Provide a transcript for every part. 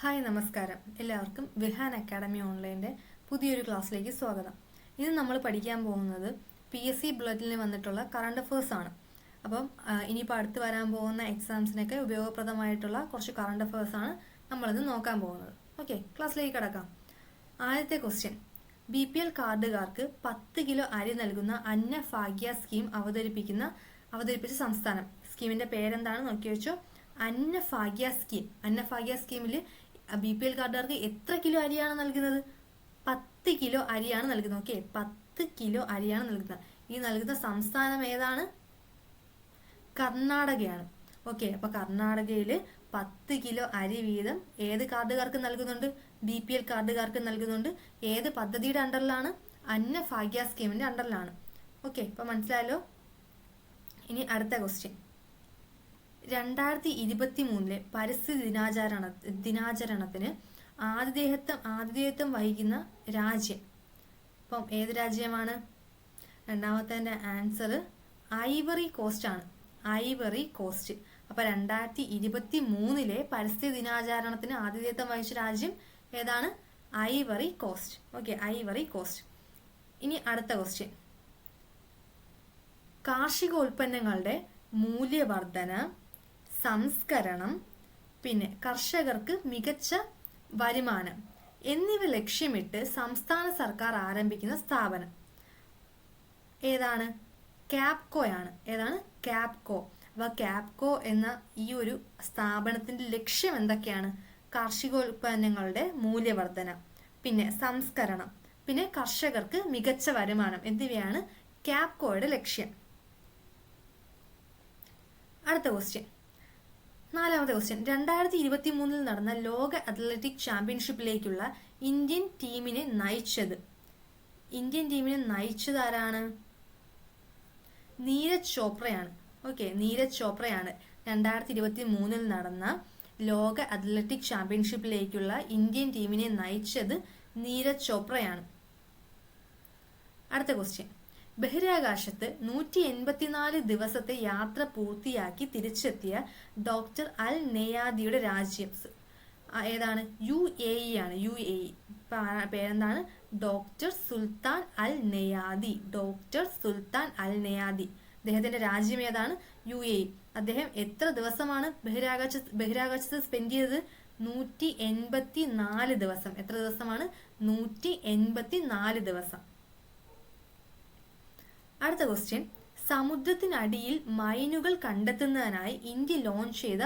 Hi നമസ്കാരം. എല്ലാവർക്കും Vihaan academy ഓൺലൈന്റെ പുതിയൊരു ക്ലാസ്സിലേക്ക് സ്വാഗതം. ഇന്ന് നമ്മൾ പഠിക്കാൻ പോകുന്നത് പി എസ് സി ബുള്ളറ്റിന് വന്നിട്ടുള്ള കറണ്ട് അഫേഴ്സ് ആണ്. അപ്പം ഇനിയിപ്പോൾ അടുത്ത് വരാൻ പോകുന്ന എക്സാംസിനൊക്കെ ഉപയോഗപ്രദമായിട്ടുള്ള കുറച്ച് കറണ്ട് അഫേഴ്സ് ആണ് നമ്മളിന്ന് നോക്കാൻ പോകുന്നത്. ഓക്കെ ക്ലാസ്സിലേക്ക് കിടക്കാം. ആദ്യത്തെ ക്വസ്റ്റ്യൻ ബി പി എൽ കാർഡുകാർക്ക് പത്ത് കിലോ അരി നൽകുന്ന അന്ന ഭാഗ്യ സ്കീം അവതരിപ്പിക്കുന്ന അവതരിപ്പിച്ച സംസ്ഥാനം. സ്കീമിന്റെ പേരെന്താണ്? നോക്കി വെച്ചോ. അന്നഭാഗ്യ സ്കീം. അന്ന ഭാഗ്യ സ്കീമിൽ ബി പി എൽ കാർഡുകാർക്ക് എത്ര കിലോ അരിയാണ് നൽകുന്നത്? പത്ത് കിലോ അരിയാണ് നൽകുന്നത്. ഓക്കെ പത്ത് കിലോ അരിയാണ് നൽകുന്നത്. ഈ നൽകുന്ന സംസ്ഥാനം ഏതാണ്? കർണാടകയാണ്. ഓക്കെ അപ്പൊ കർണാടകയിൽ പത്ത് കിലോ അരി വീതം ഏത് കാർഡുകാർക്ക് നൽകുന്നുണ്ട്? ബി പി എൽ കാർഡുകാർക്ക് നൽകുന്നുണ്ട്. ഏത് പദ്ധതിയുടെ അണ്ടറിലാണ്? അന്ന ഭാഗ്യ സ്കീമിന്റെ അണ്ടറിലാണ്. ഓക്കെ ഇപ്പൊ മനസ്സിലായല്ലോ? ഇനി അടുത്ത ക്വസ്റ്റ്യൻ രണ്ടായിരത്തി ഇരുപത്തി മൂന്നിലെ പരിസ്ഥിതി ദിനാചരണ ദിനാചരണത്തിന് ആതിഥേയത്വം ആതിഥേയത്വം വഹിക്കുന്ന രാജ്യം. ഇപ്പം ഏത് രാജ്യമാണ്? രണ്ടാമത്തെ ആൻസർ ഐവറി കോസ്റ്റ് ആണ്. ഐവറി കോസ്റ്റ് അപ്പൊ രണ്ടായിരത്തി ഇരുപത്തി മൂന്നിലെ പരിസ്ഥിതി ദിനാചരണത്തിന് ആതിഥേയത്വം വഹിച്ച രാജ്യം ഏതാണ്? Ivory Coast okay Ivory Coast ഇനി അടുത്ത ക്വസ്റ്റ്യൻ കാർഷിക ഉൽപ്പന്നങ്ങളുടെ മൂല്യവർധന സംസ്കരണം പിന്നെ കർഷകർക്ക് മികച്ച വരുമാനം എന്നിവ ലക്ഷ്യമിട്ട് സംസ്ഥാന സർക്കാർ ആരംഭിക്കുന്ന സ്ഥാപനം. ഏതാണ്? ക്യാപ്കോയാണ് ഏതാണ്? ക്യാപ്കോ അപ്പൊ ക്യാപ്കോ എന്ന ഈ ഒരു സ്ഥാപനത്തിന്റെ ലക്ഷ്യം എന്തൊക്കെയാണ്? കാർഷികോൽപ്പന്നങ്ങളുടെ മൂല്യവർധന പിന്നെ സംസ്കരണം പിന്നെ കർഷകർക്ക് മികച്ച വരുമാനം എന്നിവയാണ് ക്യാപ്കോയുടെ ലക്ഷ്യം. അടുത്ത ക്വസ്റ്റ്യൻ നാലാമത്തെ ക്വസ്റ്റ്യൻ രണ്ടായിരത്തി ഇരുപത്തി മൂന്നിൽ നടന്ന ലോക അത്ലറ്റിക് ചാമ്പ്യൻഷിപ്പിലേക്കുള്ള ഇന്ത്യൻ ടീമിനെ നയിച്ചത്. ഇന്ത്യൻ ടീമിനെ നയിച്ചത് ആരാണ്? നീരജ് ചോപ്രയാണ്. ഓക്കെ നീരജ് ചോപ്രയാണ്. രണ്ടായിരത്തി ഇരുപത്തി മൂന്നിൽ നടന്ന ലോക അത്ലറ്റിക് ചാമ്പ്യൻഷിപ്പിലേക്കുള്ള ഇന്ത്യൻ ടീമിനെ നയിച്ചത് നീരജ് ചോപ്രയാണ്. അടുത്ത ക്വസ്റ്റ്യൻ ബഹിരാകാശത്ത് നൂറ്റി എൺപത്തിനാല് ദിവസത്തെ യാത്ര പൂർത്തിയാക്കി തിരിച്ചെത്തിയ ഡോക്ടർ അൽ നെയാദിയുടെ രാജ്യം. ഏതാണ്? യു എ ഇ ആണ്. U A E. പേരെന്താണ്? Doctor Sultan Al Neyadi. Doctor Sultan Al Neyadi. അദ്ദേഹത്തിന്റെ രാജ്യം ഏതാണ്? യു എ അദ്ദേഹം എത്ര ദിവസമാണ് ബഹിരാകാശ ബഹിരാകാശത്ത് സ്പെൻഡ് ചെയ്തത്? നൂറ്റി എൺപത്തി നാല് ദിവസം. എത്ര ദിവസമാണ്? നൂറ്റി എൺപത്തി നാല് ദിവസം. അടുത്ത ക്വസ്റ്റ്യൻ സമുദ്രത്തിനടിയിൽ മൈനുകൾ കണ്ടെത്തുന്നതിനായി ഇന്ത്യ ലോഞ്ച് ചെയ്ത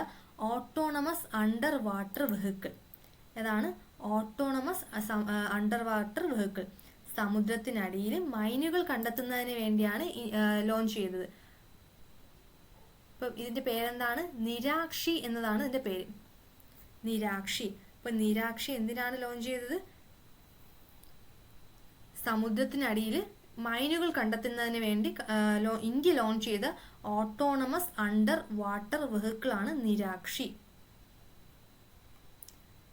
ഓട്ടോണമസ് അണ്ടർ വാട്ടർ വെഹിക്കിൾ ഏതാണ് ഓട്ടോണമസ് അണ്ടർ വാട്ടർ വെഹിക്കിൾ സമുദ്രത്തിനടിയിൽ മൈനുകൾ കണ്ടെത്തുന്നതിന് വേണ്ടിയാണ് ലോഞ്ച് ചെയ്തത്. ഇപ്പം ഇതിന്റെ പേരെന്താണ്? നിരാക്ഷി എന്നതാണ് ഇതിന്റെ പേര്. നിരാക്ഷി. ഇപ്പൊ നിരാക്ഷി എന്തിനാണ് ലോഞ്ച് ചെയ്തത്? സമുദ്രത്തിനടിയിൽ മൈനുകൾ കണ്ടെത്തുന്നതിന് വേണ്ടി ഇന്ത്യ ലോഞ്ച് ചെയ്ത ഓട്ടോണമസ് അണ്ടർ വാട്ടർ വെഹിക്കിൾ ആണ് നിരാക്ഷി.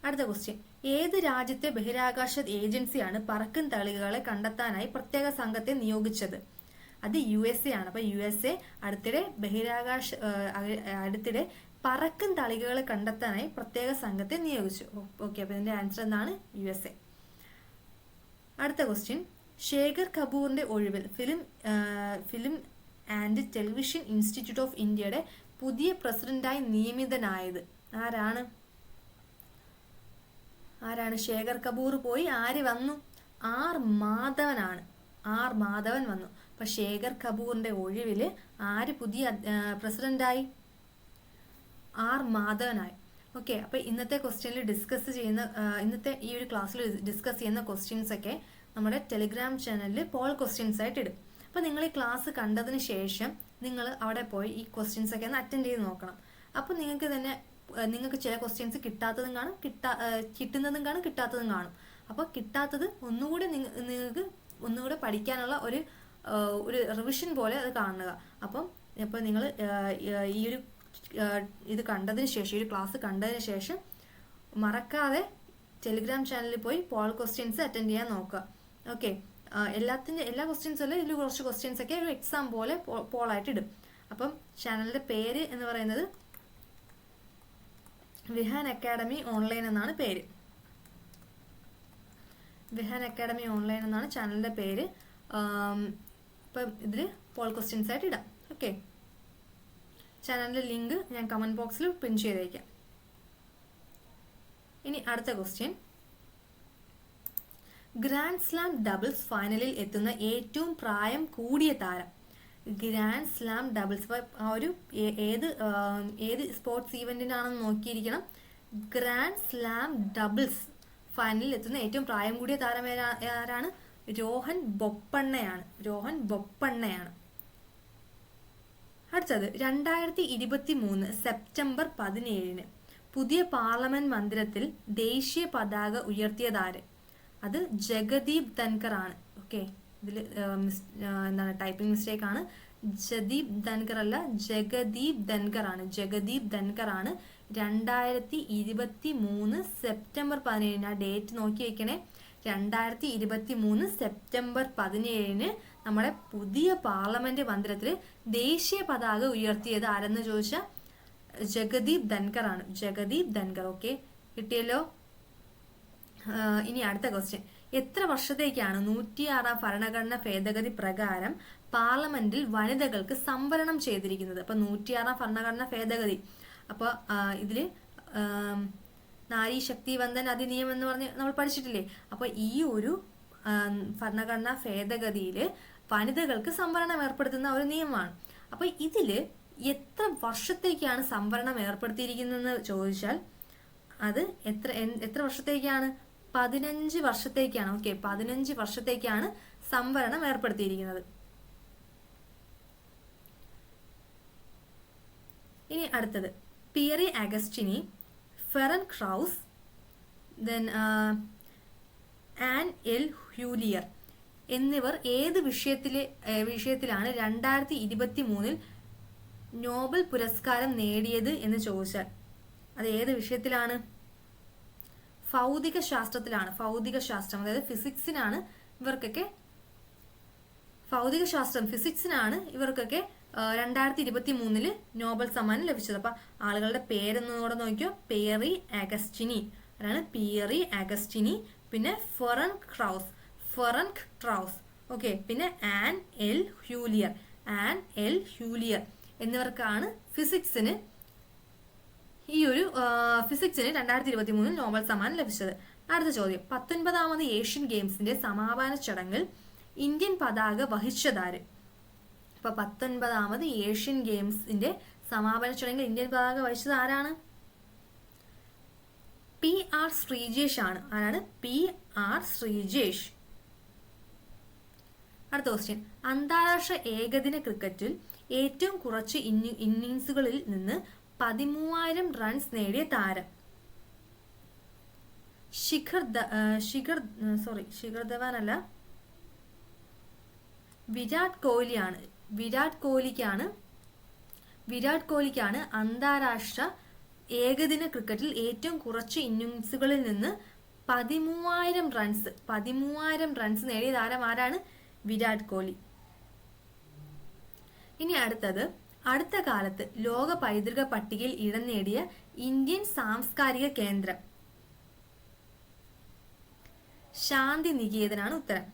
അടുത്ത ക്വസ്റ്റ്യൻ ഏത് രാജ്യത്തെ ബഹിരാകാശ ഏജൻസിയാണ് പറക്കും തളികകളെ കണ്ടെത്താനായി പ്രത്യേക സംഘത്തെ നിയോഗിച്ചത്? അത് യു എസ് എ ആണ്. അപ്പൊ യു എസ് എ അടുത്തിടെ ബഹിരാകാശ അടുത്തിടെ പറക്കും തളികകളെ കണ്ടെത്താനായി പ്രത്യേക സംഘത്തെ നിയോഗിച്ചു. ഓക്കെ. അപ്പൊ ഇതിന്റെ ആൻസർ എന്താണ്? യു എസ് എ അടുത്ത ക്വസ്റ്റ്യൻ ശേഖർ കപൂറിന്റെ ഒഴിവിൽ film film and television institute of ഇന്ത്യയുടെ പുതിയ പ്രസിഡന്റായി നിയമിതനായത് ആരാണ്? ആരാണ്? ശേഖർ കപൂർ പോയി ആര് വന്നു? ആർ മാധവനാണ്. ആർ മാധവൻ വന്നു. അപ്പൊ ശേഖർ കപൂറിന്റെ ഒഴിവിൽ ആര് പുതിയ പ്രസിഡന്റായി? ആർ മാധവനായി. ഓക്കെ അപ്പൊ ഇന്നത്തെ ക്വസ്റ്റ്യനിൽ ഡിസ്കസ് ചെയ്യുന്ന ഇന്നത്തെ ഈ ഒരു ക്ലാസ്സിൽ ഡിസ്കസ് ചെയ്യുന്ന ക്വസ്റ്റ്യൻസ് ഒക്കെ നമ്മുടെ ടെലിഗ്രാം ചാനലിൽ പോൾ ക്വസ്റ്റ്യൻസ് ആയിട്ട് ഇടും. അപ്പോൾ നിങ്ങൾ ഈ ക്ലാസ് കണ്ടതിന് ശേഷം നിങ്ങൾ അവിടെ പോയി ഈ ക്വസ്റ്റ്യൻസ് ഒക്കെ ഒന്ന് അറ്റൻഡ് ചെയ്ത് നോക്കണം. അപ്പോൾ നിങ്ങൾക്ക് തന്നെ നിങ്ങൾക്ക് ചില ക്വസ്റ്റ്യൻസ് കിട്ടാത്തതും കാണും കിട്ടാ കിട്ടുന്നതും കാണും കിട്ടാത്തതും കാണും. അപ്പോൾ കിട്ടാത്തത് ഒന്നുകൂടി നിങ്ങൾക്ക് ഒന്നുകൂടെ പഠിക്കാനുള്ള ഒരു ഒരു റിവിഷൻ പോലെ അത് കാണുക. അപ്പം ഇപ്പൊ നിങ്ങൾ ഈ ഒരു ഇത് കണ്ടതിന് ശേഷം ഈ ഒരു ക്ലാസ് കണ്ടതിന് ശേഷം മറക്കാതെ ടെലിഗ്രാം ചാനലിൽ പോയി പോൾ ക്വസ്റ്റ്യൻസ് അറ്റൻഡ് ചെയ്യാൻ നോക്കുക. ഓക്കെ എല്ലാത്തിന്റെ എല്ലാ ക്വസ്റ്റ്യൻസും ഇതിൽ കുറച്ച് ക്വസ്റ്റ്യൻസ് ഒക്കെ ഒരു എക്സാം പോലെ പോളായിട്ട് ഇടും. അപ്പം ചാനലിന്റെ പേര് എന്ന് പറയുന്നത് വിഹാൻ അക്കാഡമി ഓൺലൈൻ എന്നാണ് പേര്. വിഹാൻ അക്കാഡമി ഓൺലൈൻ എന്നാണ് ചാനലിന്റെ പേര്. ഇപ്പം ഇതിൽ പോൾ ക്വസ്റ്റ്യൻസ് ആയിട്ട് ഇടാം. ഓക്കെ ചാനലിന്റെ ലിങ്ക് ഞാൻ കമന്റ് ബോക്സിൽ പിൻ ചെയ്തേക്കാം. ഇനി അടുത്ത ക്വസ്റ്റ്യൻ ഗ്രാൻഡ് സ്ലാം ഡബിൾസ് ഫൈനലിൽ എത്തുന്ന ഏറ്റവും പ്രായം കൂടിയ താരം. ഗ്രാൻഡ് സ്ലാം ഡബിൾസ് ആ ഒരു ഏത് ഏത് സ്പോർട്സ് ഈവെന്റിനാണെന്ന് നോക്കിയിരിക്കണം. ഗ്രാൻഡ് സ്ലാം ഡബിൾസ് ഫൈനലിൽ എത്തുന്ന ഏറ്റവും പ്രായം കൂടിയ താരം ആരാണ്? രോഹൻ ബൊപ്പണ്ണയാണ്. രോഹൻ ബൊപ്പണ്ണയാണ്. അടുത്തത് രണ്ടായിരത്തി ഇരുപത്തി മൂന്ന് സെപ്റ്റംബർ പതിനേഴിന് പുതിയ പാർലമെന്റ് മന്ദിരത്തിൽ ദേശീയ പതാക ഉയർത്തിയതാര് അത് ജഗദീപ് ധൻകർ ആണ്. ഓക്കെ ഇതിൽ എന്താണ് ടൈപ്പിംഗ് മിസ്റ്റേക്ക് ആണ്. ജദീപ് ധൻകർ അല്ല ജഗദീപ് ധൻകർ ആണ്. ജഗദീപ് ധൻകർ ആണ് രണ്ടായിരത്തി ഇരുപത്തി മൂന്ന് സെപ്റ്റംബർ പതിനേഴിന് ആ ഡേറ്റ് നോക്കി വെക്കണേ. രണ്ടായിരത്തി ഇരുപത്തി മൂന്ന് സെപ്റ്റംബർ പതിനേഴിന് നമ്മുടെ പുതിയ പാർലമെന്റ് മന്ദിരത്തിൽ ദേശീയ പതാക ഉയർത്തിയത് ആരെന്ന് ചോദിച്ചാൽ ജഗദീപ് ധൻകർ ആണ്. ജഗദീപ് ധൻകർ ഓക്കെ കിട്ടിയല്ലോ? ഇനി അടുത്ത ക്വസ്റ്റ്യൻ എത്ര വർഷത്തേക്കാണ് നൂറ്റിയാറാം ഭരണഘടന ഭേദഗതി പ്രകാരം പാർലമെന്റിൽ വനിതകൾക്ക് സംവരണം ചെയ്തിരിക്കുന്നത്? അപ്പൊ നൂറ്റിയാറാം ഭരണഘടന ഭേദഗതി. അപ്പൊ ആഹ് ഇതിൽ നാരി ശക്തി വന്ദൻ അധിനിയം എന്ന് പറഞ്ഞ് നമ്മൾ പഠിച്ചിട്ടില്ലേ? അപ്പൊ ഈ ഒരു ഭരണഘടനാ ഭേദഗതിയിൽ വനിതകൾക്ക് സംവരണം ഏർപ്പെടുത്തുന്ന ഒരു നിയമമാണ്. അപ്പൊ ഇതിൽ എത്ര വർഷത്തേക്കാണ് സംവരണം ഏർപ്പെടുത്തിയിരിക്കുന്നതെന്ന് ചോദിച്ചാൽ അത് എത്ര എത്ര വർഷത്തേക്കാണ്? പതിനഞ്ച് വർഷത്തേക്കാണ് ഓക്കെ പതിനഞ്ച് വർഷത്തേക്കാണ് സംവരണം ഏർപ്പെടുത്തിയിരിക്കുന്നത്. ഇനി അടുത്തത്. Pierre Agostini Ferenc Krausz then Anne L'Huillier എന്നിവർ ഏത് വിഷയത്തിലെ വിഷയത്തിലാണ് രണ്ടായിരത്തി ഇരുപത്തി മൂന്നിൽ നോബൽ പുരസ്കാരം നേടിയത് എന്ന് ചോദിച്ചാൽ അത് ഏത് വിഷയത്തിലാണ്? ഭൗതിക ശാസ്ത്രത്തിലാണ് ഭൗതിക ശാസ്ത്രം അതായത് ഫിസിക്സിനാണ് ഇവർക്കൊക്കെ ഭൗതിക ശാസ്ത്രം ഫിസിക്സിനാണ് ഇവർക്കൊക്കെ രണ്ടായിരത്തി ഇരുപത്തി മൂന്നിൽ നോബൽ സമ്മാനം ലഭിച്ചത്. അപ്പൊ ആളുകളുടെ പേരെന്നോടെ നോക്കിയോ? പേറി അഗസ്റ്റിനി അതാണ് പിയറി അഗസ്റ്റിനി പിന്നെ Ferenc Krausz Ferenc Krausz. Okay പിന്നെ Anne L'Huillier Anne L'Huillier. എന്നിവർക്കാണ് ഫിസിക്സിന് ഈ ഒരു ഫിസിക്സിന് രണ്ടായിരത്തി ഇരുപത്തി മൂന്നിൽ നോബൽ സമ്മാനം ലഭിച്ചത്. അടുത്ത ചോദ്യം. പത്തൊൻപതാമത് ഏഷ്യൻ ഗെയിംസിന്റെ സമാപന ചടങ്ങിൽ ഇന്ത്യൻ പതാക വഹിച്ചതാര്? ഇപ്പൊ പത്തൊൻപതാമത് ഏഷ്യൻ ഗെയിംസിന്റെ സമാപന ചടങ്ങിൽ ഇന്ത്യൻ പതാക വഹിച്ചത് ആരാണ്? പി ആർ ശ്രീജേഷ് ആണ്. ആരാണ്? P R Sreejesh. അടുത്ത ക്വസ്റ്റ്യൻ അന്താരാഷ്ട്ര ഏകദിന ക്രിക്കറ്റിൽ ഏറ്റവും കുറച്ച് ഇന്നി- ഇന്നിങ്സുകളിൽ നിന്ന് പതിമൂവായിരം റൺസ് നേടിയ താരം. ശിഖർ ശിഖർ സോറി ശിഖർ ധവാൻ അല്ല വിരാട് കോഹ്ലിയാണ്. വിരാട് കോഹ്ലിക്കാണ് വിരാട് കോഹ്ലിക്കാണ് അന്താരാഷ്ട്ര ഏകദിന ക്രിക്കറ്റിൽ ഏറ്റവും കുറച്ച് ഇന്നിങ്സുകളിൽ നിന്ന് പതിമൂവായിരം റൺസ് പതിമൂവായിരം റൺസ് നേടിയ താരം ആരാണ്? വിരാട് കോഹ്ലി. ഇനി അടുത്തത്. അടുത്ത കാലത്ത് ലോക പൈതൃക പട്ടികയിൽ ഇടം നേടിയ ഇന്ത്യൻ സാംസ്കാരിക കേന്ദ്രം. ശാന്തി നികേതനാണ് ഉത്തരം.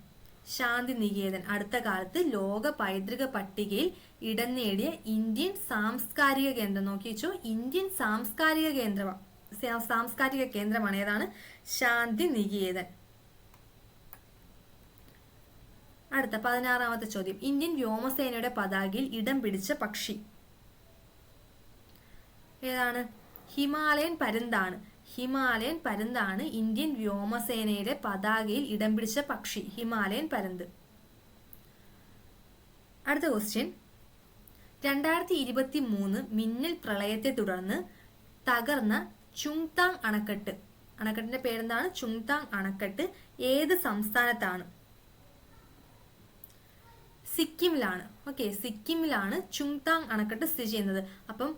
ശാന്തി നികേതൻ അടുത്ത കാലത്ത് ലോക പൈതൃക പട്ടികയിൽ ഇടം നേടിയ ഇന്ത്യൻ സാംസ്കാരിക കേന്ദ്രം. നോക്കി വെച്ചു ഇന്ത്യൻ സാംസ്കാരിക കേന്ദ്രമാണ് സാംസ്കാരിക കേന്ദ്രമാണ് ഏതാണ്? ശാന്തി നികേതൻ അടുത്ത പതിനാറാമത്തെ ചോദ്യം. ഇന്ത്യൻ വ്യോമസേനയുടെ പതാകയിൽ ഇടം പിടിച്ച പക്ഷി. ഏതാണ്? ഹിമാലയൻ പരുന്താണ്. ഹിമാലയൻ പരുന്താണ് ഇന്ത്യൻ വ്യോമസേനയുടെ പതാകയിൽ ഇടം പിടിച്ച പക്ഷി. ഹിമാലയൻ പരന്ത്. അടുത്ത ക്വസ്റ്റ്യൻ രണ്ടായിരത്തി ഇരുപത്തി മൂന്ന് മിന്നൽ പ്രളയത്തെ തുടർന്ന് തകർന്ന ചുങ്താങ് അണക്കെട്ട്. അണക്കെട്ടിന്റെ പേരെന്താണ്? ചുങ്താങ് അണക്കെട്ട്. ഏത് സംസ്ഥാനത്താണ്? സിക്കിമിലാണ്. ഓക്കെ സിക്കിമിലാണ് ചുങ്താങ് അണക്കെട്ട് സ്ഥിതി ചെയ്യുന്നത്. അപ്പം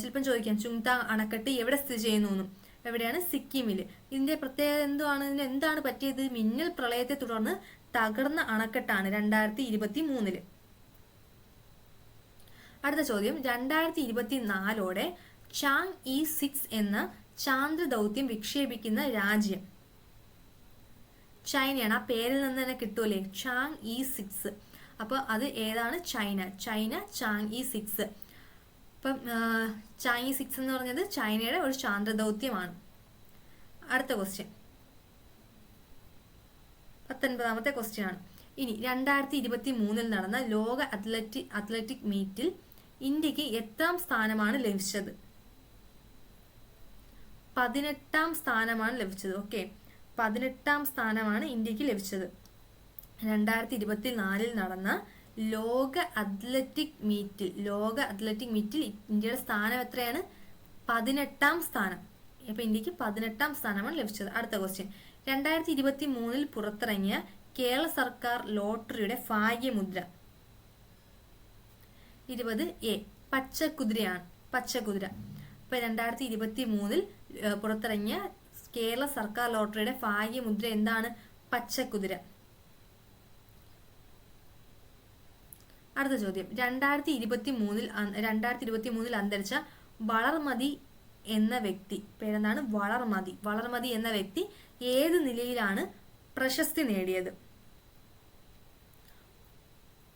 ചിലപ്പം ചോദിക്കാം ചുങ്താങ് അണക്കെട്ട് എവിടെ സ്ഥിതി ചെയ്യുന്നു എന്നും എവിടെയാണ്? സിക്കിമിൽ ഇതിന്റെ പ്രത്യേകത എന്താണ് ഇതിന് എന്താണ് പറ്റിയത്? മിന്നൽ പ്രളയത്തെ തുടർന്ന് തകർന്ന അണക്കെട്ടാണ് രണ്ടായിരത്തി ഇരുപത്തി മൂന്നിൽ അടുത്ത ചോദ്യം. രണ്ടായിരത്തി ഇരുപത്തി നാലോടെ ചാങ് ഇ സിക്സ് എന്ന ചാന്ദ്ര ദൗത്യം വിക്ഷേപിക്കുന്ന രാജ്യം. ചൈനയാണ് ആ പേരിൽ നിന്ന് തന്നെ കിട്ടൂലേ ചാങ് ഇ സിക്സ്. അപ്പോൾ അത് ഏതാണ്? ചൈന. China Chang'e six. ഇപ്പം ചാങ് ഇ സിക്സ് എന്ന് പറഞ്ഞത് ചൈനയുടെ ഒരു ചാന്ദ്രദൗത്യമാണ് അടുത്ത ക്വസ്റ്റ്യൻ പത്തൊൻപതാമത്തെ ക്വസ്റ്റ്യൻ ആണ്. ഇനി രണ്ടായിരത്തി ഇരുപത്തി മൂന്നിൽ നടന്ന ലോക അത്ലറ്റിക് അത്ലറ്റിക് മീറ്റിൽ ഇന്ത്യയ്ക്ക് എത്രാം സ്ഥാനമാണ് ലഭിച്ചത്. പതിനെട്ടാം സ്ഥാനമാണ് ലഭിച്ചത്. ഓക്കെ പതിനെട്ടാം സ്ഥാനമാണ് ഇന്ത്യയ്ക്ക് ലഭിച്ചത്. രണ്ടായിരത്തി ഇരുപത്തി നാലിൽ നടന്ന ലോക അത്ലറ്റിക് മീറ്റിൽ ലോക അത്ലറ്റിക് മീറ്റിൽ ഇന്ത്യയുടെ സ്ഥാനം എത്രയാണ്? പതിനെട്ടാം സ്ഥാനം. അപ്പൊ ഇന്ത്യയ്ക്ക് പതിനെട്ടാം സ്ഥാനമാണ് ലഭിച്ചത്. അടുത്ത ക്വസ്റ്റ്യൻ രണ്ടായിരത്തി ഇരുപത്തി മൂന്നിൽ പുറത്തിറങ്ങിയ കേരള സർക്കാർ ലോട്ടറിയുടെ ഭാഗ്യമുദ്ര ഇരുപത് എ പച്ചക്കുതിരയാണ്. പച്ചക്കുതിര. ഇപ്പൊ രണ്ടായിരത്തി ഇരുപത്തി മൂന്നിൽ പുറത്തിറങ്ങിയ കേരള സർക്കാർ ലോട്ടറിയുടെ ഭാഗ്യമുദ്ര എന്താണ്? പച്ചക്കുതിര. അടുത്ത ചോദ്യം. രണ്ടായിരത്തി ഇരുപത്തി മൂന്നിൽ രണ്ടായിരത്തി ഇരുപത്തി മൂന്നിൽ അന്തരിച്ച വളർമതി എന്ന വ്യക്തി പേരെന്താണ്? വളർമതി. വളർമതി എന്ന വ്യക്തി ഏത് നിലയിലാണ് പ്രശസ്തി നേടിയത്?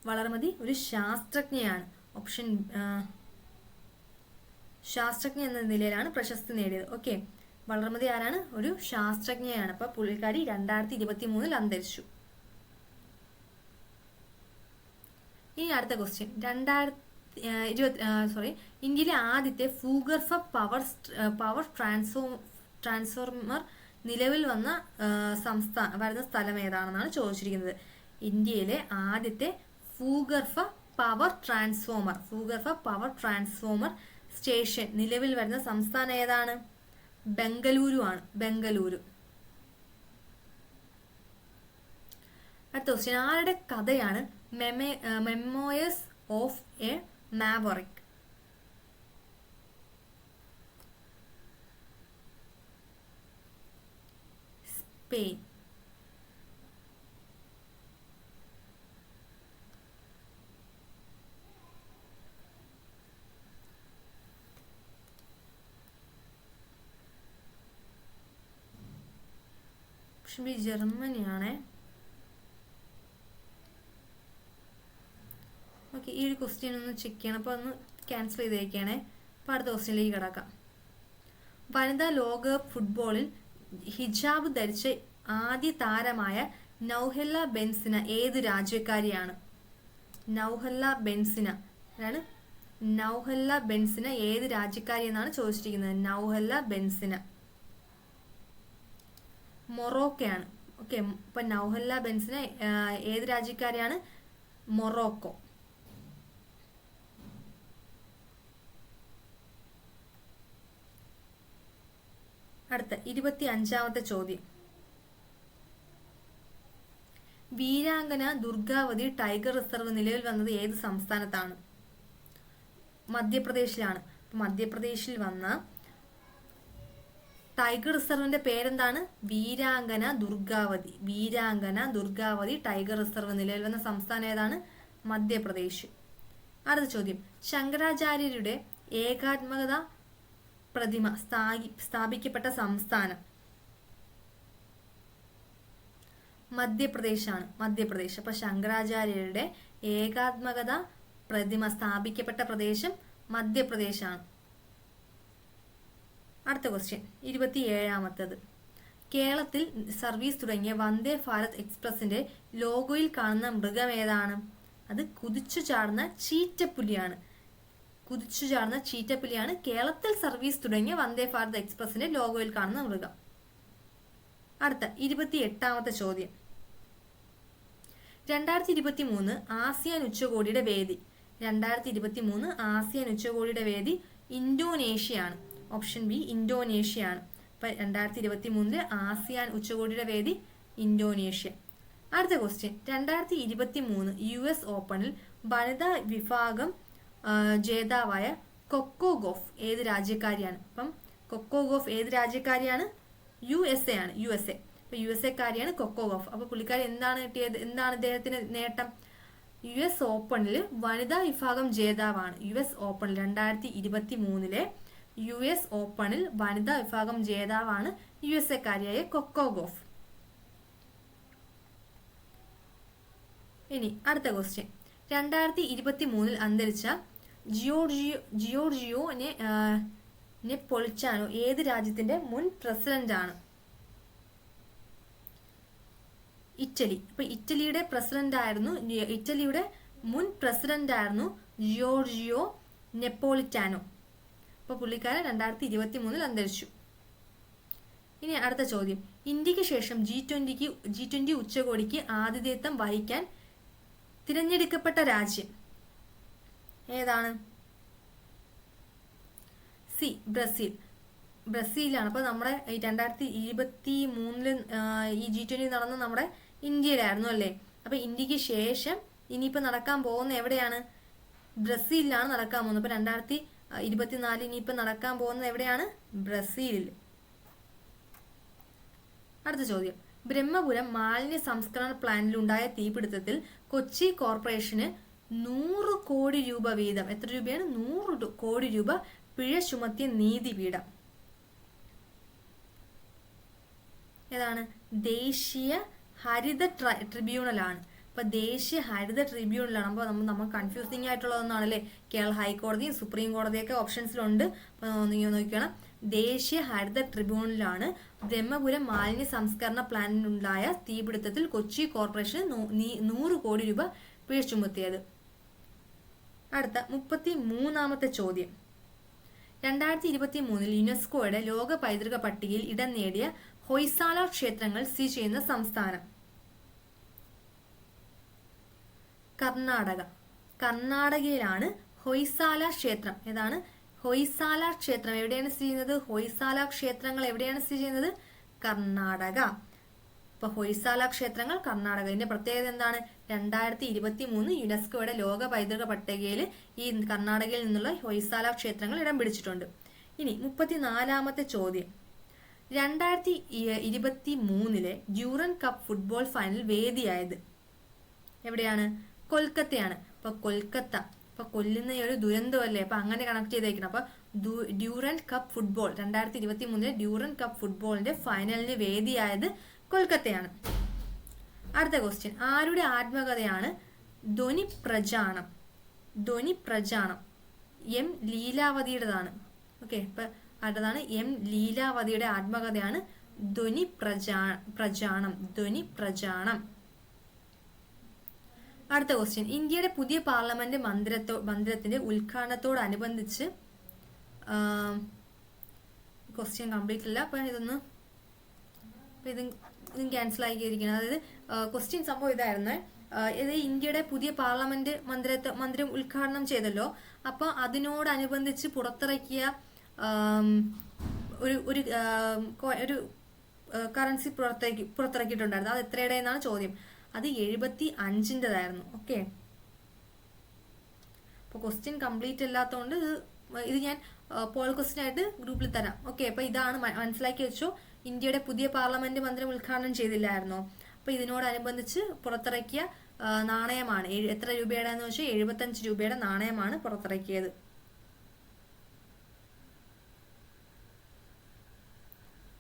വളർമതി ഒരു ശാസ്ത്രജ്ഞയാണ്. ഓപ്ഷൻ ശാസ്ത്രജ്ഞ എന്ന നിലയിലാണ് പ്രശസ്തി നേടിയത്. ഓക്കെ. വളർമതി ആരാണ്? ഒരു ശാസ്ത്രജ്ഞയാണ്. അപ്പൊ പുള്ളിക്കാരി രണ്ടായിരത്തി ഇരുപത്തി മൂന്നിൽ അന്തരിച്ചു. ഇനി അടുത്ത ക്വസ്റ്റ്യൻ രണ്ടായിരത്തി ഇരുപത്തി സോറി ഇന്ത്യയിലെ ആദ്യത്തെ ഭൂഗർഭ പവർ പവർ ട്രാൻസ്ഫോ ട്രാൻസ്ഫോർമർ നിലവിൽ വന്ന സംസ്ഥാന വരുന്ന സ്ഥലം ഏതാണെന്നാണ് ചോദിച്ചിരിക്കുന്നത്. ഇന്ത്യയിലെ ആദ്യത്തെ ഭൂഗർഭ പവർ ട്രാൻസ്ഫോമർ ഭൂഗർഭ പവർ ട്രാൻസ്ഫോമർ സ്റ്റേഷൻ നിലവിൽ വരുന്ന സംസ്ഥാനം ഏതാണ്? ബംഗളൂരു ആണ് ബംഗളൂരു ക്വസ്റ്റ്യൻ ആരുടെ കഥയാണ് മെമേ memoirs of a maverick Spain option B ജർമ്മനിയാണേ ഈ ഒരു ക്വസ്റ്റ്യൻ ഒന്ന് ചെക്ക് ചെയ്യണം. അപ്പോൾ ഒന്ന് ക്യാൻസൽ ചെയ്തേക്കാണേ. അപ്പോൾ അടുത്ത ക്വസ്റ്റ്യനിലേക്ക് കിടക്കാം. വനിതാ ലോകകപ്പ് ഫുട്ബോളിൽ ഹിജാബ് ധരിച്ച ആദ്യ താരമായ നൗഹല്ല ബെൻസിന ഏത് രാജ്യക്കാരിയാണ്? നൗഹല്ല ബെൻസിന. ആണ് നൗഹല്ല ബെൻസിന ഏത് രാജ്യക്കാരി എന്നാണ് ചോദിച്ചിരിക്കുന്നത്. നൗഹല്ല ബെൻസിന. മൊറോക്കയാണ്. ഓക്കെ ഇപ്പൊ നൗഹല്ല ബെൻസിന ഏത് രാജ്യക്കാരിയാണ്? മൊറോക്കോ. അടുത്ത ഇരുപത്തി അഞ്ചാമത്തെ ചോദ്യം. വീരാംഗന ദുർഗാവതി ടൈഗർ റിസർവ് നിലവിൽ വന്നത് ഏത് സംസ്ഥാനത്താണ്? മധ്യപ്രദേശിലാണ്. മധ്യപ്രദേശിൽ വന്ന ടൈഗർ റിസർവിന്റെ പേരെന്താണ്? വീരാംഗന ദുർഗാവതി. വീരാംഗന ദുർഗാവതി ടൈഗർ റിസർവ് നിലവിൽ വന്ന സംസ്ഥാനം ഏതാണ്? മധ്യപ്രദേശ്. അടുത്ത ചോദ്യം. ശങ്കരാചാര്യരുടെ ഏകാത്മകത പ്രതിമ സ്ഥാപിക്കപ്പെട്ട സംസ്ഥാനം. മധ്യപ്രദേശാണ്. മധ്യപ്രദേശ്. അപ്പൊ ശങ്കരാചാര്യരുടെ ഏകാത്മകത പ്രതിമ സ്ഥാപിക്കപ്പെട്ട പ്രദേശം മധ്യപ്രദേശാണ്. അടുത്ത ക്വസ്റ്റ്യൻ ഇരുപത്തിയേഴാമത്തത്. കേരളത്തിൽ സർവീസ് തുടങ്ങിയ വന്ദേ ഭാരത് എക്സ്പ്രസിന്റെ ലോഗോയിൽ കാണുന്ന മൃഗം ഏതാണ്? അത് കുതിച്ചു ചാടുന്ന ചീറ്റപ്പുലിയാണ്. കുതിച്ചു ചാടുന്ന ചീറ്റപ്പുലിയാണ് കേരളത്തിൽ സർവീസ് തുടങ്ങിയ വന്ദേ ഭാരത് എക്സ്പ്രസിന്റെ ലോഗോയിൽ കാണുന്ന മൃഗം. അടുത്ത ഇരുപത്തി എട്ടാമത്തെ ചോദ്യം. രണ്ടായിരത്തി ഇരുപത്തി മൂന്ന് ആസിയാൻ ഉച്ചകോടിയുടെ വേദി. രണ്ടായിരത്തി ഇരുപത്തി മൂന്ന് ആസിയാൻ ഉച്ചകോടിയുടെ വേദി ഇൻഡോനേഷ്യയാണ് ഓപ്ഷൻ ബി ഇൻഡോനേഷ്യയാണ് ഇപ്പം രണ്ടായിരത്തി ഇരുപത്തി മൂന്നിൽ ആസിയാൻ ഉച്ചകോടിയുടെ വേദി ഇൻഡോനേഷ്യ അടുത്ത ക്വസ്റ്റ്യൻ രണ്ടായിരത്തി ഇരുപത്തി മൂന്ന് യു എസ് ഓപ്പണിൽ വനിതാ വിഭാഗം ജേതാവായ കൊക്കോ ഗോഫ് ഏത് രാജ്യക്കാരിയാണ്? അപ്പം കൊക്കോ ഗോഫ് ഏത് രാജ്യക്കാരിയാണ്? യു എസ് എ ആണ് യു എസ് എ അപ്പൊ യു എസ് എക്കാരിയാണ് കൊക്കോ ഗോഫ് അപ്പൊ പുള്ളിക്കാരി എന്താണ് കിട്ടിയത്? എന്താണ് ഇദ്ദേഹത്തിന് നേട്ടം? യു എസ് ഓപ്പണിൽ വനിതാ വിഭാഗം ജേതാവാണ്. യു എസ് ഓപ്പണിൽ രണ്ടായിരത്തി ഇരുപത്തി മൂന്നിലെ യു എസ് ഓപ്പണിൽ വനിതാ വിഭാഗം ജേതാവാണ് യു എസ് എക്കാരിയായ കൊക്കോ ഗോഫ് ഇനി അടുത്ത ക്വസ്റ്റ്യൻ രണ്ടായിരത്തി ഇരുപത്തി മൂന്നിൽ അന്തരിച്ച ജിയോർജിയോ ജിയോർജിയോനെ നെപ്പൊളിച്ചാനോ ഏത് രാജ്യത്തിന്റെ മുൻ പ്രസിഡന്റ് ആണ് ഇറ്റലി. ഇപ്പൊ ഇറ്റലിയുടെ പ്രസിഡന്റ് ആയിരുന്നു ഇറ്റലിയുടെ മുൻ പ്രസിഡന്റ് ആയിരുന്നു ജിയോർജിയോ നെപ്പോളിറ്റാനോ. ഇപ്പൊ പുള്ളിക്കാരൻ രണ്ടായിരത്തി ഇരുപത്തി മൂന്നിൽ അന്തരിച്ചു. ഇനി അടുത്ത ചോദ്യം. ഇന്ത്യയ്ക്ക് ശേഷം ജി ട്വന്റിക്ക് ജി ട്വന്റി ഉച്ചകോടിക്ക് ആതിഥേയത്വം വഹിക്കാൻ തിരഞ്ഞെടുക്കപ്പെട്ട രാജ്യം. ഏതാണ്? C Brazil. ബ്രസീലാണ്. അപ്പോൾ നമ്മുടെ രണ്ടായിരത്തി ഇരുപത്തി മൂന്നിൽ ഈ ജി ട്വന്റി നടന്ന നമ്മുടെ ഇന്ത്യയിലായിരുന്നു അല്ലേ? അപ്പൊ ഇന്ത്യയ്ക്ക് ശേഷം ഇനിയിപ്പോൾ നടക്കാൻ പോകുന്ന എവിടെയാണ്? ബ്രസീലിലാണ് നടക്കാൻ പോകുന്നത്. അപ്പോൾ രണ്ടായിരത്തി ഇരുപത്തിനാല് ഇനിയിപ്പോൾ നടക്കാൻ പോകുന്നത് എവിടെയാണ്? ബ്രസീലിൽ അടുത്ത ചോദ്യം. ബ്രഹ്മപുരം മാലിന്യ സംസ്കരണ പ്ലാന്റിലുണ്ടായ തീപിടുത്തത്തിൽ കൊച്ചി കോർപ്പറേഷന് നൂറ് കോടി രൂപ വീതം എത്ര രൂപയാണ്? നൂറ് കോടി രൂപ പിഴ ചുമത്തിയ നീതിപീഠം ഏതാണ്? ദേശീയ ഹരിത ട്രിബ്യൂണലാണ്. അപ്പൊ ദേശീയ ഹരിത ട്രിബ്യൂണലാണ്. അപ്പോൾ നമ്മൾ നമ്മൾ കൺഫ്യൂസിങ് ആയിട്ടുള്ളതൊന്നാണല്ലേ? കേരള ഹൈക്കോടതിയും സുപ്രീം കോടതിയൊക്കെ ഓപ്ഷൻസിലുണ്ട് അപ്പോൾ നോക്കിക്കണം. ദേശീയ ഹരിത ട്രിബ്യൂണലാണ് ബ്രഹ്മപുരം മാലിന്യ സംസ്കരണ പ്ലാന്റിനുണ്ടായ തീപിടുത്തത്തിൽ കൊച്ചി കോർപ്പറേഷൻ നൂറ് കോടി രൂപ പിഴ ചുമത്തിയത് അടുത്ത മുപ്പത്തി മൂന്നാമത്തെ ചോദ്യം. രണ്ടായിരത്തി ഇരുപത്തി മൂന്നിൽ യുനെസ്കോയുടെ ലോക പൈതൃക പട്ടികയിൽ ഇടം നേടിയ ഹൊയ്സാല ക്ഷേത്രങ്ങൾ സ്ഥിതി ചെയ്യുന്ന സംസ്ഥാനം. കർണാടക. കർണാടകയിലാണ് ഹൊയ്സാല ക്ഷേത്രം. ഏതാണ്? ഹൊയ്സാല ക്ഷേത്രം. എവിടെയാണ് സ്ഥിതി ചെയ്യുന്നത്? ഹൊയ്സാല ക്ഷേത്രങ്ങൾ എവിടെയാണ് സ്ഥിതി ചെയ്യുന്നത്? കർണാടക. ഇപ്പൊ ഹൊയ്സാല ക്ഷേത്രങ്ങൾ കർണാടക. ഇതിന്റെ പ്രത്യേകത എന്താണ്? രണ്ടായിരത്തി ഇരുപത്തി മൂന്ന് യുനെസ്കോയുടെ ലോക പൈതൃക പട്ടികയിൽ ഈ കർണാടകയിൽ നിന്നുള്ള ഹൊയ്സാല ക്ഷേത്രങ്ങൾ ഇടം പിടിച്ചിട്ടുണ്ട്. ഇനി മുപ്പത്തിനാലാമത്തെ ചോദ്യം. രണ്ടായിരത്തി ഇരുപത്തി മൂന്നിലെ ഡ്യൂറൻ കപ്പ് ഫുട്ബോൾ ഫൈനൽ വേദിയായത് എവിടെയാണ്? കൊൽക്കത്തയാണ്. അപ്പൊ കൊൽക്കത്ത. അപ്പൊ കൊല്ലുന്ന ഒരു ദുരന്തമല്ലേ? അപ്പൊ അങ്ങനെ കണക്ട് ചെയ്തേക്കണം. അപ്പൊ ഡ്യൂറൻ കപ്പ് ഫുട്ബോൾ രണ്ടായിരത്തി ഇരുപത്തി മൂന്നിലെ ഡ്യൂറൻ കപ്പ് ഫുട്ബോളിന്റെ ഫൈനലിന് വേദിയായത് കൊൽക്കത്തയാണ്. അടുത്ത ക്വസ്റ്റ്യൻ ആരുടെ ആത്മകഥയാണ് ധ്വനി പ്രജാണം ധ്വനി പ്രജാണം എം ലീലാവതിയുടേതാണ്. ഓക്കെ ഇപ്പൊ അടുത്തതാണ് എം ലീലാവതിയുടെ ആത്മകഥയാണ് ധ്വനി പ്രജാ പ്രജാണം ധ്വനി പ്രജാണം അടുത്ത ക്വസ്റ്റ്യൻ ഇന്ത്യയുടെ പുതിയ പാർലമെന്റ് മന്ദിരത്തോ മന്ദിരത്തിന്റെ ഉദ്ഘാടനത്തോടനുബന്ധിച്ച് ക്വസ്റ്റ്യൻ കംപ്ലീറ്റ് അല്ല അപ്പൊ ഇതൊന്ന് ഇത് ഇതും ക്യാൻസൽ ആക്കിയിരിക്കുന്നത് അതായത് ക്വസ്റ്റ്യൻ സംഭവം ഇതായിരുന്നു. ഇത് ഇന്ത്യയുടെ പുതിയ പാർലമെന്റ് മന്ദിരത്തെ മന്ദിരം ഉദ്ഘാടനം ചെയ്തല്ലോ. അപ്പൊ അതിനോടനുബന്ധിച്ച് പുറത്തിറക്കിയ ഒരു ഒരു ഒരു കറൻസി പുറത്തേക്ക് പുറത്തിറക്കിയിട്ടുണ്ടായിരുന്നു. അത് എത്രയുടെ എന്നാണ് ചോദ്യം. അത് എഴുപത്തി അഞ്ചിന്റെതായിരുന്നു ഓക്കെ അപ്പോൾ ക്വസ്റ്റ്യൻ കംപ്ലീറ്റ് അല്ലാത്തതുകൊണ്ട് ഇത് ഞാൻ പോൾ ക്വസ്റ്റ്യൻ ആയിട്ട് ഗ്രൂപ്പിൽ തരാം. ഓക്കെ അപ്പോൾ ഇതാണ് മനസ്സിലാക്കി വെച്ചോ. ഇന്ത്യയുടെ പുതിയ പാർലമെന്റ് മന്ദിരം ഉദ്ഘാടനം ചെയ്തില്ലായിരുന്നോ. അപ്പോൾ ഇതിനോടനുബന്ധിച്ച് പുറത്തിറക്കിയ നാണയമാണ്. എത്ര രൂപയുടെ എന്ന് വെച്ചാൽ എഴുപത്തഞ്ച് രൂപയുടെ നാണയമാണ് പുറത്തിറക്കിയത്.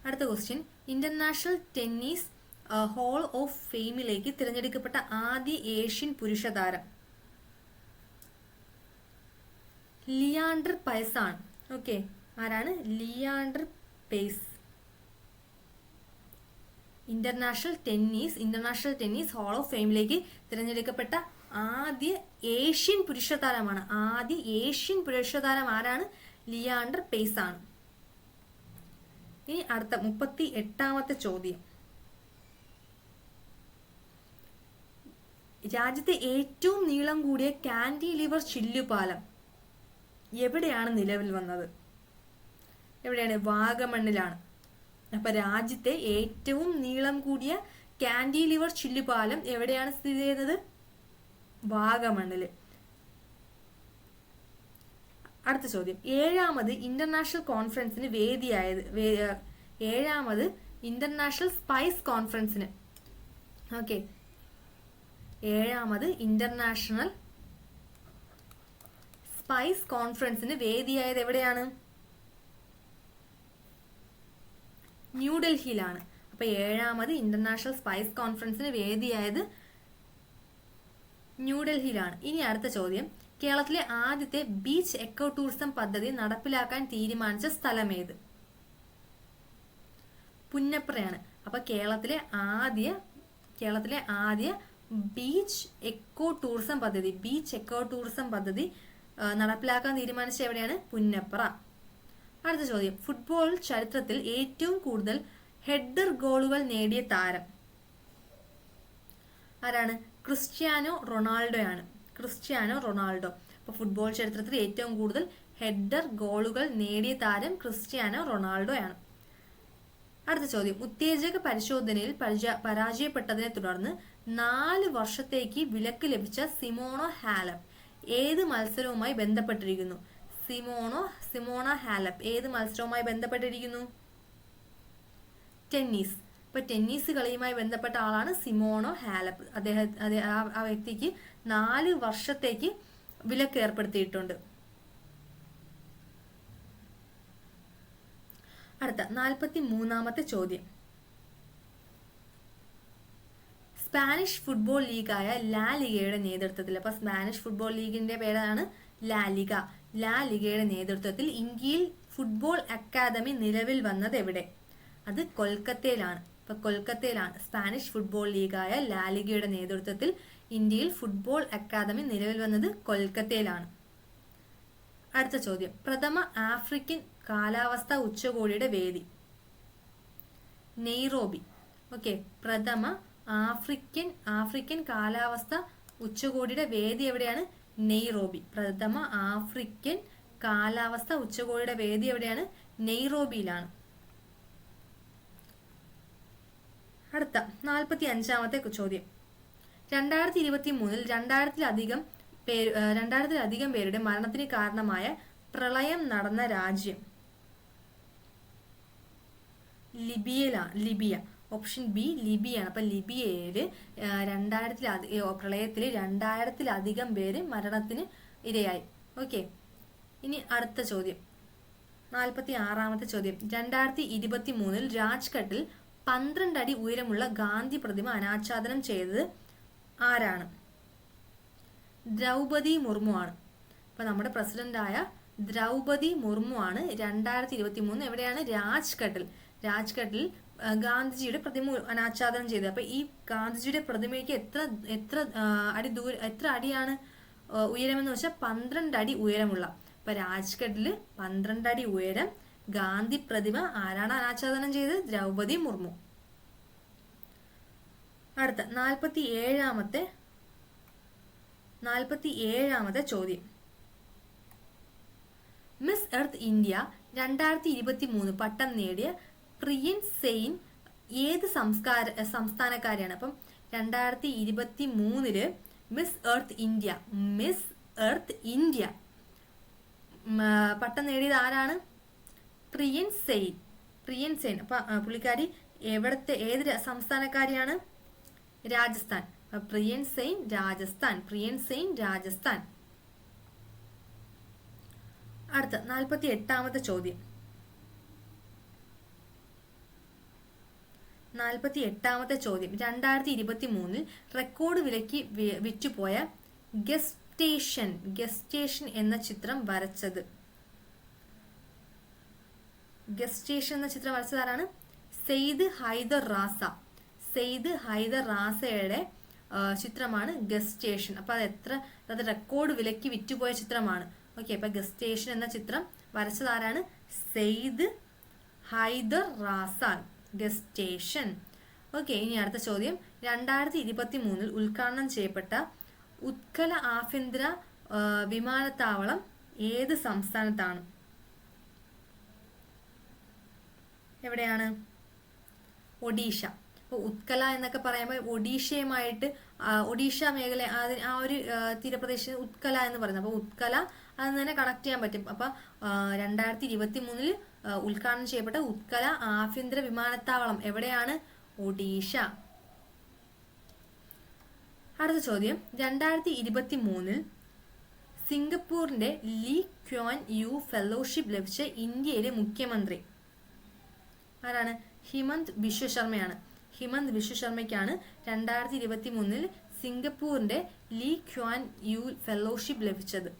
അടുത്ത question international tennis hall of ഫെയിമിലേക്ക് തിരഞ്ഞെടുക്കപ്പെട്ട ആദ്യ ഏഷ്യൻ പുരുഷ താരം. ലിയാണ്ടർ പൈസാണ് ഓക്കെ ആരാണ്? Leander Paes. International tennis international tennis hall of ഫെയിമിലേക്ക് തിരഞ്ഞെടുക്കപ്പെട്ട ആദ്യ ഏഷ്യൻ പുരുഷ താരമാണ്. ആദ്യ ഏഷ്യൻ പുരുഷ താരം ആരാണ്? ലിയാണ്ടർ പേസ് ആണ് ഇനി അടുത്ത മുപ്പത്തി എട്ടാമത്തെ ചോദ്യം. രാജ്യത്തെ ഏറ്റവും നീളം കൂടിയ കാൻഡി കാൻഡിലിവർ ചില്ലുപാലം എവിടെയാണ് നിലവിൽ വന്നത്? എവിടെയാണ്? വാഗമണ്ണിലാണ്. അപ്പൊ രാജ്യത്തെ ഏറ്റവും നീളം കൂടിയ കാൻഡി കാൻഡിലിവർ ചില്ലുപാലം എവിടെയാണ് സ്ഥിതി ചെയ്യുന്നത്? വാഗമണ്ണിൽ. അടുത്ത ചോദ്യം. ഏഴാമത് ഇന്റർനാഷണൽ കോൺഫറൻസിന് വേദിയായത് ഏഴാമത് ഇന്റർനാഷണൽ സ്പൈസ് കോൺഫറൻസിന്. ഓക്കെ. ഏഴാമത് ഇന്റർനാഷണൽ സ്പൈസ് കോൺഫറൻസിന് വേദിയായത് എവിടെയാണ്? ന്യൂഡൽഹിയിലാണ് അപ്പൊ ഏഴാമത് ഇന്റർനാഷണൽ സ്പൈസ് കോൺഫറൻസിന് വേദിയായത് ന്യൂഡൽഹിയിലാണ് ഇനി അടുത്ത ചോദ്യം. കേരളത്തിലെ ആദ്യത്തെ ബീച്ച് എക്കോ ടൂറിസം പദ്ധതി നടപ്പിലാക്കാൻ തീരുമാനിച്ച സ്ഥലം ഏത് പുന്നപ്രയാണ്. അപ്പൊ കേരളത്തിലെ ആദ്യ കേരളത്തിലെ ആദ്യ ബീച്ച് എക്കോ ടൂറിസം പദ്ധതി ബീച്ച് എക്കോ ടൂറിസം പദ്ധതി നടപ്പിലാക്കാൻ തീരുമാനിച്ച എവിടെയാണ്? പുന്നപ്ര. അടുത്ത ചോദ്യം. ഫുട്ബോൾ ചരിത്രത്തിൽ ഏറ്റവും കൂടുതൽ ഹെഡർ ഗോളുകൾ നേടിയ താരം ആരാണ്? ക്രിസ്ത്യാനോ റൊണാൾഡോ ആണ് ക്രിസ്ത്യാനോ റൊണാൾഡോ. അപ്പോൾ ഫുട്ബോൾ ചരിത്രത്തിൽ ഏറ്റവും കൂടുതൽ ഹെഡർ ഗോളുകൾ നേടിയ താരം ക്രിസ്ത്യാനോ റൊണാൾഡോ ആണ് അടുത്ത ചോദ്യം. ഉത്തേജക പരിശോധനയിൽ പരാജയപ്പെട്ടതിനെ തുടർന്ന് നാല് വർഷത്തേക്ക് വിലക്ക് ലഭിച്ച സിമോണോ ഹാലപ്പ് ഏത് മത്സരവുമായി ബന്ധപ്പെട്ടിരിക്കുന്നു? സിമോണോ സിമോണ ഹാലപ്പ് ഏത് മത്സരവുമായി ബന്ധപ്പെട്ടിരിക്കുന്നു? ടെന്നീസ്. ഇപ്പൊ ടെന്നീസ് കളിയുമായി ബന്ധപ്പെട്ട ആളാണ് സിമോണോ ഹാലപ്പ്. അദ്ദേഹം ആ വ്യക്തിക്ക് നാല് വർഷത്തേക്ക് വിലക്ക് ഏർപ്പെടുത്തിയിട്ടുണ്ട്. അടുത്ത നാൽപ്പത്തി മൂന്നാമത്തെ ചോദ്യം. സ്പാനിഷ് ഫുട്ബോൾ ലീഗായ ലാ ലിഗയുടെ നേതൃത്വത്തിൽ അപ്പൊ സ്പാനിഷ് ഫുട്ബോൾ ലീഗിന്റെ പേരാണ് ലാ ലിഗ. ലാ ലിഗയുടെ നേതൃത്വത്തിൽ ഇന്ത്യയിൽ ഫുട്ബോൾ അക്കാദമി നിലവിൽ വന്നത് എവിടെ? അത് കൊൽക്കത്തയിലാണ്. ഇപ്പൊ കൊൽക്കത്തയിലാണ്. സ്പാനിഷ് ഫുട്ബോൾ ലീഗായ ലാ ലിഗയുടെ നേതൃത്വത്തിൽ ഇന്ത്യയിൽ ഫുട്ബോൾ അക്കാദമി നിലവിൽ വന്നത് കൊൽക്കത്തയിലാണ്. അടുത്ത ചോദ്യം. പ്രഥമ ആഫ്രിക്കൻ കാലാവസ്ഥ ഉച്ചകോടിയുടെ വേദി. നെയ്റോബി. ഓക്കെ. പ്രഥമ ആഫ്രിക്കൻ ആഫ്രിക്കൻ കാലാവസ്ഥ ഉച്ചകോടിയുടെ വേദി എവിടെയാണ്? നെയ്റോബി. പ്രഥമ ആഫ്രിക്കൻ കാലാവസ്ഥ ഉച്ചകോടിയുടെ വേദി എവിടെയാണ്? നെയ്റോബിയിലാണ്. അടുത്ത നാൽപ്പത്തി അഞ്ചാമത്തെ ചോദ്യം. രണ്ടായിരത്തി ഇരുപത്തി മൂന്നിൽ രണ്ടായിരത്തിലധികം പേര് രണ്ടായിരത്തിലധികം പേരുടെ മരണത്തിന് കാരണമായ പ്രളയം നടന്ന രാജ്യം. ലിബിയയിലാണ് ലിബിയ. ഓപ്ഷൻ ബി ലിബിയാണ് അപ്പൊ ലിബിയയിൽ രണ്ടായിരത്തിൽ പ്രളയത്തിൽ രണ്ടായിരത്തിലധികം പേര് മരണത്തിന് ഇരയായി. ഓക്കെ ഇനി അടുത്ത ചോദ്യം. നാൽപ്പത്തി ആറാമത്തെ ചോദ്യം. രണ്ടായിരത്തി ഇരുപത്തി മൂന്നിൽ രാജ്ഘട്ടിൽ പന്ത്രണ്ട് അടി ഉയരമുള്ള ഗാന്ധി പ്രതിമ അനാച്ഛാദനം ചെയ്തത് ആരാണ്? ദ്രൗപതി മുർമു ആണ്. അപ്പൊ നമ്മുടെ പ്രസിഡന്റായ ദ്രൗപതി മുർമു ആണ് രണ്ടായിരത്തി ഇരുപത്തി മൂന്ന് എവിടെയാണ്? രാജ്ഘട്ടിൽ. രാജ്ഘട്ടിൽ ഗാന്ധിജിയുടെ പ്രതിമ അനാച്ഛാദനം ചെയ്തത്. അപ്പൊ ഈ ഗാന്ധിജിയുടെ പ്രതിമയ്ക്ക് എത്ര എത്ര അടി ദൂര എത്ര അടിയാണ് ഉയരം ഉയരമെന്ന് വെച്ചാൽ പന്ത്രണ്ട് അടി ഉയരമുള്ള. അപ്പൊ രാജ്ഘട്ടിൽ പന്ത്രണ്ട് അടി ഉയരം ഗാന്ധി പ്രതിമ ആരാണ് അനാച്ഛാദനം ചെയ്തത്? ദ്രൗപതി മുർമു. അടുത്ത നാൽപ്പത്തി ഏഴാമത്തെ നാൽപ്പത്തി ഏഴാമത്തെ ചോദ്യം. മിസ് എർത്ത് ഇന്ത്യ രണ്ടായിരത്തി ഇരുപത്തി മൂന്ന് പട്ടം നേടിയ പ്രിയൻ സെയിൻ ഏത് സംസ്കാര സംസ്ഥാനക്കാരിയാണ്? അപ്പം രണ്ടായിരത്തി ഇരുപത്തി മൂന്നിൽ Miss Earth India Miss Earth India. പട്ടം നേടിയത് ആരാണ്? പ്രിയൻ സെയിൻ. പ്രിയൻ സെയിൻ. അപ്പൊ പുള്ളിക്കാരി എവിടത്തെ ഏത് സംസ്ഥാനക്കാരിയാണ്? രാജസ്ഥാൻ. പ്രിയൻ സെയിൻ രാജസ്ഥാൻ. പ്രിയൻ സെയിൻ രാജസ്ഥാൻ. അടുത്ത നാൽപ്പത്തി എട്ടാമത്തെ ചോദ്യം. നാൽപ്പത്തി എട്ടാമത്തെ ചോദ്യം. രണ്ടായിരത്തി ഇരുപത്തി മൂന്നിൽ റെക്കോർഡ് വിലയ്ക്ക് വിറ്റുപോയ ഗസ്റ്റേഷൻ ഗസ്റ്റേഷൻ എന്ന ചിത്രം വരച്ചത്. ഗസ്റ്റേഷൻ എന്ന ചിത്രം വരച്ചത് ആരാണ്? സെയ്ദ് ഹൈദർ റാസ. സെയ്ദ് ഹൈദർ റാസയുടെ ചിത്രമാണ് ഗസ്റ്റേഷൻ അപ്പൊ അത് എത്ര അത് റെക്കോർഡ് വിലയ്ക്ക് വിറ്റുപോയ ചിത്രമാണ്. ഓക്കെ അപ്പൊ ഗസ്റ്റേഷൻ എന്ന ചിത്രം വരച്ചത് ആരാണ്? സെയ്ദ് ഹൈദർ റാസ ഗസ്റ്റേഷൻ. ഓക്കെ ഇനി അടുത്ത ചോദ്യം. രണ്ടായിരത്തി ഇരുപത്തി മൂന്നിൽ ഉദ്ഘാടനം ചെയ്യപ്പെട്ട ഉത്കല ആഭ്യന്തര വിമാനത്താവളം ഏത് സംസ്ഥാനത്താണ്? എവിടെയാണ്? ഒഡീഷ. അപ്പോൾ ഉത്കല എന്നൊക്കെ പറയുമ്പോൾ ഒഡീഷയുമായിട്ട് ഒഡീഷ മേഖല ആ ഒരു തീരപ്രദേശം ഉത്കല എന്ന് പറയുന്നത് അപ്പോൾ ഉത്കല അത് തന്നെ കണക്ട് ചെയ്യാൻ പറ്റും. അപ്പോൾ രണ്ടായിരത്തി ഇരുപത്തി മൂന്നിൽ ഉദ്ഘാടനം ചെയ്യപ്പെട്ട ഉത്കല ആഭ്യന്തര വിമാനത്താവളം എവിടെയാണ്? ഒഡീഷ. അടുത്ത ചോദ്യം. രണ്ടായിരത്തി ഇരുപത്തി മൂന്നിൽ സിംഗപ്പൂരിന്റെ ലീ ക്യോൻ യു ഫെലോഷിപ്പ് ലഭിച്ച ഇന്ത്യയിലെ മുഖ്യമന്ത്രി ആരാണ്? ഹിമന്ത് വിശ്വശർമ്മയാണ് ഹിമന്ത് വിശ്വശർമ്മയ്ക്കാണ് രണ്ടായിരത്തി ഇരുപത്തി മൂന്നിൽ സിംഗപ്പൂരിന്റെ ലീ ക്വാൻ യു ഫെലോഷിപ്പ് ലഭിച്ചത്.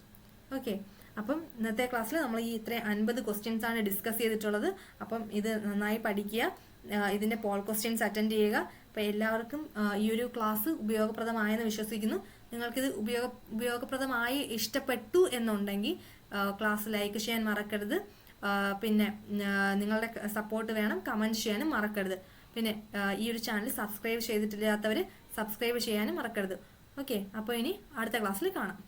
ഓക്കെ. അപ്പം ഇന്നത്തെ ക്ലാസ്സിൽ നമ്മൾ ഈ ഇത്രയും അൻപത് ക്വസ്റ്റ്യൻസ് ആണ് ഡിസ്കസ് ചെയ്തിട്ടുള്ളത്. അപ്പം ഇത് നന്നായി പഠിക്കുക. ഇതിന്റെ പോൾ ക്വസ്റ്റ്യൻസ് അറ്റൻഡ് ചെയ്യുക. അപ്പം എല്ലാവർക്കും ഈ ഒരു ക്ലാസ് ഉപയോഗപ്രദമായെന്ന് വിശ്വസിക്കുന്നു. നിങ്ങൾക്കിത് ഉപയോഗ ഉപയോഗപ്രദമായി ഇഷ്ടപ്പെട്ടു എന്നുണ്ടെങ്കിൽ ക്ലാസ് ലൈക്ക് ചെയ്യാൻ മറക്കരുത്. പിന്നെ നിങ്ങളുടെ സപ്പോർട്ട് വേണം കമന്റ് ചെയ്യാനും മറക്കരുത്. പിന്നെ ഈ ഒരു ചാനൽ സബ്സ്ക്രൈബ് ചെയ്തിട്ടില്ലാത്തവർ സബ്സ്ക്രൈബ് ചെയ്യാനും മറക്കരുത്. ഓക്കെ അപ്പോൾ ഇനി അടുത്ത ക്ലാസ്സിൽ കാണാം.